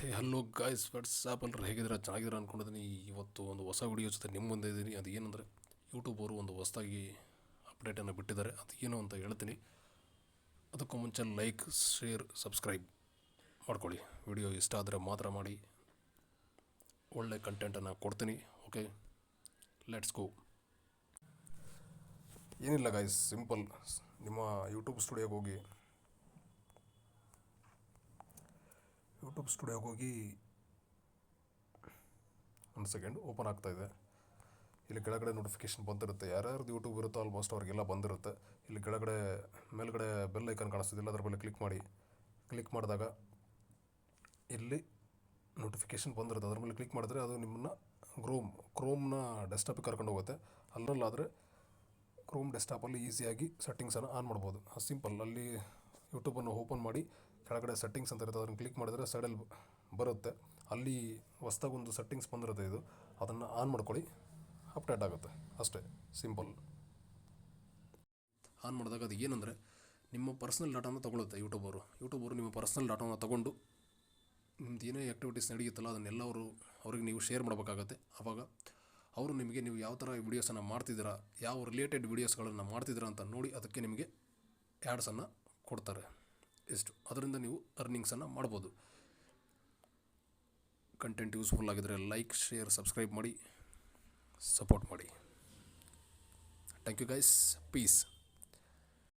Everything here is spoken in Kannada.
ಹೇ ಹಲೋ ಗಾಯ್ಸ್ ವಾಟ್ಸಾಪ್ ಅಲ್ರಿ ಹೇಗಿದ್ರೆ ಚೆನ್ನಾಗಿದ್ರೆ ಅಂದ್ಕೊಂಡಿದ್ದೀನಿ ಇವತ್ತು ಒಂದು ಹೊಸ ವಿಡಿಯೋ ಜೊತೆ ನಿಮ್ಮ ಮುಂದೆ ಇದ್ದೀನಿ. ಅದು ಏನಂದರೆ ಯೂಟ್ಯೂಬ್ ಅವರು ಒಂದು ಹೊಸದಾಗಿ ಅಪ್ಡೇಟನ್ನು ಬಿಟ್ಟಿದ್ದಾರೆ. ಅದು ಏನು ಅಂತ ಹೇಳ್ತೀನಿ. ಅದಕ್ಕೂ ಮುಂಚೆ ಲೈಕ್ ಶೇರ್ ಸಬ್ಸ್ಕ್ರೈಬ್ ಮಾಡ್ಕೊಳ್ಳಿ. ವಿಡಿಯೋ ಇಷ್ಟ ಆದರೆ ಮಾತ್ರ ಮಾಡಿ. ಒಳ್ಳೆ ಕಂಟೆಂಟನ್ನು ಕೊಡ್ತೀನಿ. ಓಕೆ ಲೆಟ್ಸ್ ಗೋ ಏನಿಲ್ಲ ಗಾಯ್ಸ್ ಸಿಂಪಲ್ ನಿಮ್ಮ ಯೂಟ್ಯೂಬ್ ಸ್ಟುಡಿಯೋಗೆ ಹೋಗಿ ಯೂಟ್ಯೂಬ್ ಸ್ಟುಡಿಯೋಗೆ ಹೋಗಿ ಒಂದು ಸೆಕೆಂಡ್ ಓಪನ್ ಆಗ್ತಾ ಇದೆ. ಇಲ್ಲಿ ಕೆಳಗಡೆ ನೋಟಿಫಿಕೇಶನ್ ಬಂದಿರುತ್ತೆ. ಯಾರ್ಯಾರ್ದು ಯೂಟ್ಯೂಬ್ ಇರುತ್ತೋ ಆಲ್ಮೋಸ್ಟ್ ಅವ್ರಿಗೆಲ್ಲ ಬಂದಿರುತ್ತೆ. ಇಲ್ಲಿ ಕೆಳಗಡೆ, ಮೇಲ್ಗಡೆ ಬೆಲ್ ಐಕನ್ ಕಾಣಿಸ್ತಿದ್ದಿಲ್ಲ ಅದ್ರ ಮೇಲೆ ಕ್ಲಿಕ್ ಮಾಡಿ. ಕ್ಲಿಕ್ ಮಾಡಿದಾಗ ಇಲ್ಲಿ ನೋಟಿಫಿಕೇಶನ್ ಬಂದಿರುತ್ತೆ. ಅದ್ರ ಮೇಲೆ ಕ್ಲಿಕ್ ಮಾಡಿದ್ರೆ ಅದು ನಿಮ್ಮನ್ನು ಕ್ರೋಮ್ ಕ್ರೋಮ್ನ ಡೆಸ್ಟಾಪಿಗೆ ಕರ್ಕೊಂಡು ಹೋಗುತ್ತೆ. ಅಲ್ಲಲ್ಲಾದರೆ ಕ್ರೋಮ್ ಡೆಸ್ಟಾಪಲ್ಲಿ ಈಸಿಯಾಗಿ ಸೆಟ್ಟಿಂಗ್ಸನ್ನು ಆನ್ ಮಾಡ್ಬೋದು. ಸಿಂಪಲ್ ಅಲ್ಲಿ ಯೂಟ್ಯೂಬನ್ನು ಓಪನ್ ಮಾಡಿ ಕೆಳಗಡೆ ಸೆಟ್ಟಿಂಗ್ಸ್ ಅಂತ ಇರುತ್ತೆ, ಅದನ್ನು ಕ್ಲಿಕ್ ಮಾಡಿದ್ರೆ ಸೈಡಲ್ಲಿ ಬರುತ್ತೆ. ಅಲ್ಲಿ ಹೊಸ್ದಾಗಿ ಒಂದು ಸೆಟ್ಟಿಂಗ್ಸ್ ಬಂದಿರುತ್ತೆ ಇದು. ಅದನ್ನು ಆನ್ ಮಾಡ್ಕೊಳ್ಳಿ ಅಪ್ಡೇಟ್ ಆಗುತ್ತೆ. ಅಷ್ಟೇ ಸಿಂಪಲ್ ಆನ್ ಮಾಡಿದಾಗ ಅದು ಏನಂದರೆ, ನಿಮ್ಮ ಪರ್ಸ್ನಲ್ ಡಾಟಾನ ತೊಗೊಳುತ್ತೆ ಯೂಟ್ಯೂಬರು ಯೂಟ್ಯೂಬರು ನಿಮ್ಮ ಪರ್ಸ್ನಲ್ ಡಾಟಾನ ತೊಗೊಂಡು, ನಿಮ್ದು ಏನೇ ಆ್ಯಕ್ಟಿವಿಟೀಸ್ ನಡೆಯುತ್ತಲ್ಲ ಅದನ್ನೆಲ್ಲ ಅವರು, ಅವ್ರಿಗೆ ನೀವು ಶೇರ್ ಮಾಡಬೇಕಾಗತ್ತೆ. ಆವಾಗ ಅವರು ನಿಮಗೆ ನೀವು ಯಾವ ಥರ ವೀಡಿಯೋಸನ್ನು ಮಾಡ್ತಿದ್ದೀರಾ, ಯಾವ ರಿಲೇಟೆಡ್ ವೀಡಿಯೋಸ್ಗಳನ್ನು ಮಾಡ್ತಿದ್ದೀರಾ ಅಂತ ನೋಡಿ, ಅದಕ್ಕೆ ನಿಮಗೆ ಆ್ಯಡ್ಸನ್ನು ಕೊಡ್ತಾರೆ. ಇಷ್ಟು ಅದರಿಂದ ನೀವು ಅರ್ನಿಂಗ್ಸನ್ನು ಮಾಡ್ಬೋದು. ಕಂಟೆಂಟ್ ಯೂಸ್ಫುಲ್ ಆಗಿದ್ರೆ ಲೈಕ್ ಶೇರ್ ಸಬ್ಸ್ಕ್ರೈಬ್ ಮಾಡಿ ಸಪೋರ್ಟ್ ಮಾಡಿ. Thank you guys peace